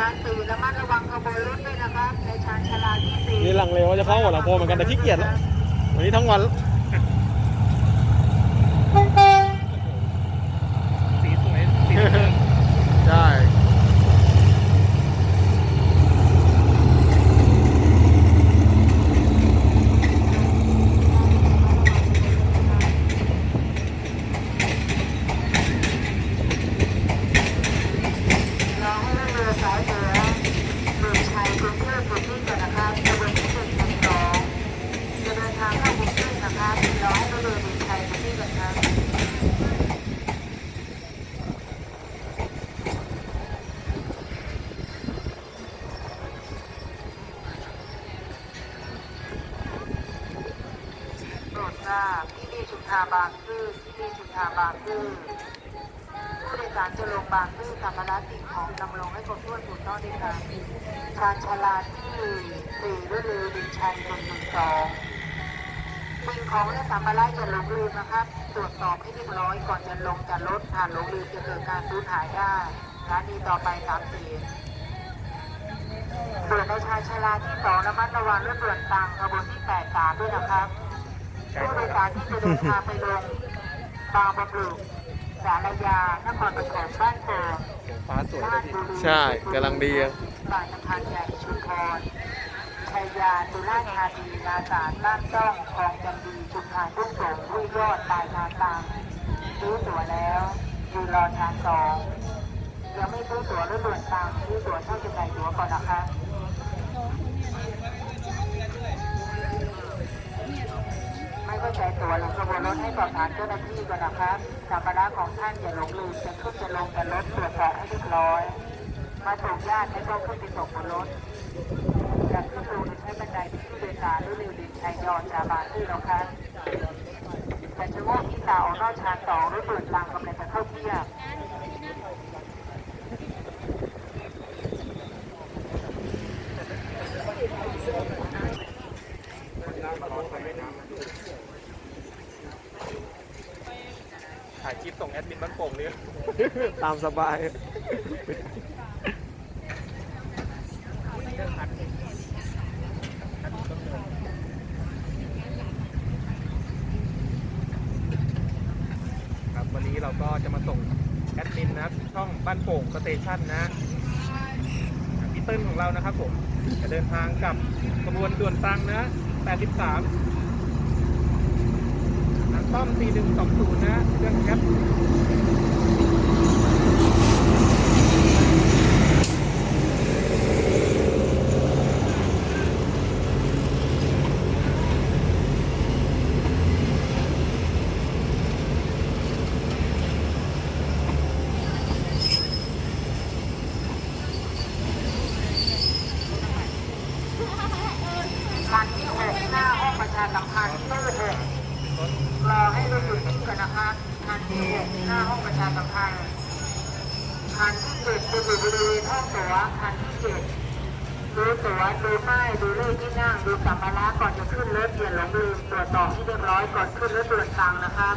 ระมัดระวังขบวนรถด้วยนะครับในชานชาลาที่สี่นี่หลังเร็วจะเข้าหัวลำโพงเหมือนกันแต่ขี้เกียจแล้ววันนี้ทั้งวัน สีสวยสีเพิ่ม ใช่ รอให้เรือสายเหนือเมืองชัยกรุงเทพกรุงเทพก่อนนะครับขบวนที่หนึ่งถึงสองจะเดินทางเข้ากรุงเทพนะครับรอให้เรือเมืองชัยกรุงเทพก่อนครับ โปรดทราบ ทาบางซื่อที่นี่ชุมทาบางซื่อผู้โดยสารจะลงบางซื่อสัมภาระสิ่งของนำลงให้ครบถ้วนถูกต้องด้ค่ะชานชลาที่สี่ฤดูดินชัยหนึ่งหนึ่งสองสิ่งของและสัมภาระจะหลงลืมนะครับ ตรวจสอบให้เรียบร้อยก่อนจะลงจากรถหากหลงลืมจะเกิดการสูญหายได้ร้านนี้ต่อไปสามสี่ส่วนในชายชาลาที่สองระมัดระวังเรื่องด่วนตังขบวนที่แปดสามด้วยนะครับ ผู้โดยสารที่จะเดินทางไปลงบางบำรุสารยานครปฐมบ้านโป่งเขียวฟ้าสวยเลบ้ายนพี่บุรีใช่กำลังดีอะ บางสะพานใหญ่ชุมพรชัยยาสุราษฎร์ธานีนาสารบ้านจ้องคลองจำดีชุมพรทุ่งสงห้วยยอดปลายนาตังซื้อตั๋วแล้วยืนรอทางสองยังไม่ซื้อตั๋วรถด่วนตังซื้อตั๋วเช่าจำหน่ายตั๋วก่อนนะคะ เข้าใจตัวหรือขบวนรถให้สอบถามเจ้าหน้าที่ก่อนนะครับสัมภาระของท่านอย่าหลงลืมจะขึ้นจะลงกันรถตรวจสอบให้เรียบร้อย มาส่งญาติไม่ต้องขึ้นไปส่งบนรถอยากขึ้นลงหรือใช้บันไดที่ผู้โดยสารหรือเร็วดินชัยยอนจาบานที่เราครับแต่เฉพาะที่ตาออกนอกชานสองรถเปิดทางกำลังจะเข้าเที่ยง ถ่าย คลิปส่งแอดมินบ้านโป่งเลยตามสบายครับวันนี้เราก็จะมาส่งแอดมินนะครับช่องบ้านโป่งสเตชันนะพี่เติ้ลของเรานะครับผมจะเดินทางกับขบวนด่วนตังนะ 83น้ำ ต้อม4120 นะเครื่องแก๊ปคันที่หกหน้าห้องประชาสัมพันธ์ตู้หก รอให้รถอยู่นิ่งก่อนนะคะคันที่หกหน้าห้องประชาสัมพันธ์คันที่เจ็ดจะอยู่บริเวณห้องตั๋วคันที่เจ็ดดูตั๋วดูป้ายดูเลขที่นั่งดูสัมภาระก่อนจะขึ้นรถอย่าหลงลืมตรวจสอบให้เรียบร้อยก่อนขึ้นรถด่วนตังนะครับ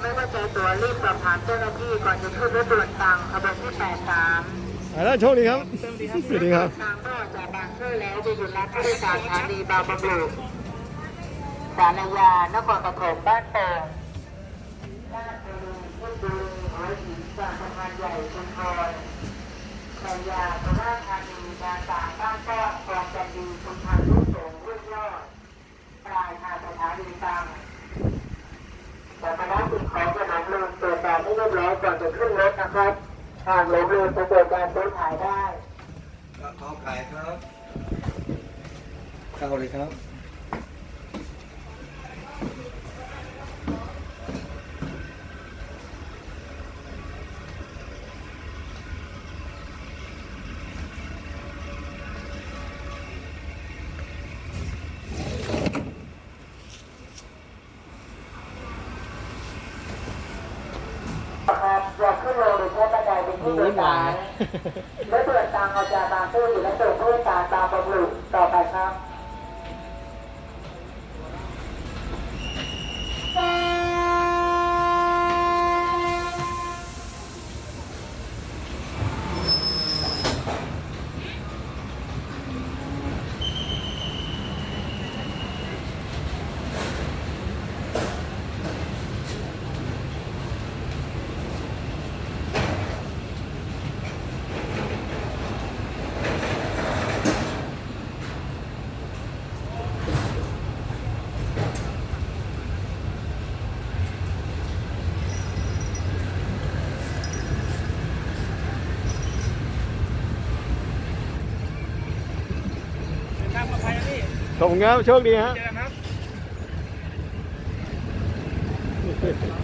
ไม่ว่าใจตั๋วรีบสอบถามเจ้าหน้าที่ก่อนจะขึ้นรถด่วนตังขบวนที่แปดสามไปแล้วโชคดีครับสวัสดีครับทางก็จากบางซื่อแล้วจะหยุดรับผู้โดยสารสถานีบางบำรุ สารยานครปฐมบ้านโป่งราชบุรีเพชรบุรีหัวหินบางสะพานใหญ่ชุมพรชัยยาสุราษฎร์ธานีนาสาบ้านก้อนคลองจันดีชุมพรทุ่งสงห้วยยอดปลายทางสถานีตังแต่คณะสิ่งของจะหลงลืมตรวจสอบให้เรียบร้อยก่อนจะขึ้นรถนะครับหากหลงลืมจะเกิดการสูญหายได้ขอขายครับเข้าเลยครับอยากขึ้นโรงหรือใช้บันไดเป็นที่โดยสารและเปิดตามอาจากบางซื่อและส่งผู้โดยสารตามบำรุงต่อไปครับ ขอบคุณครับโชคดีฮะ เจอกันครับ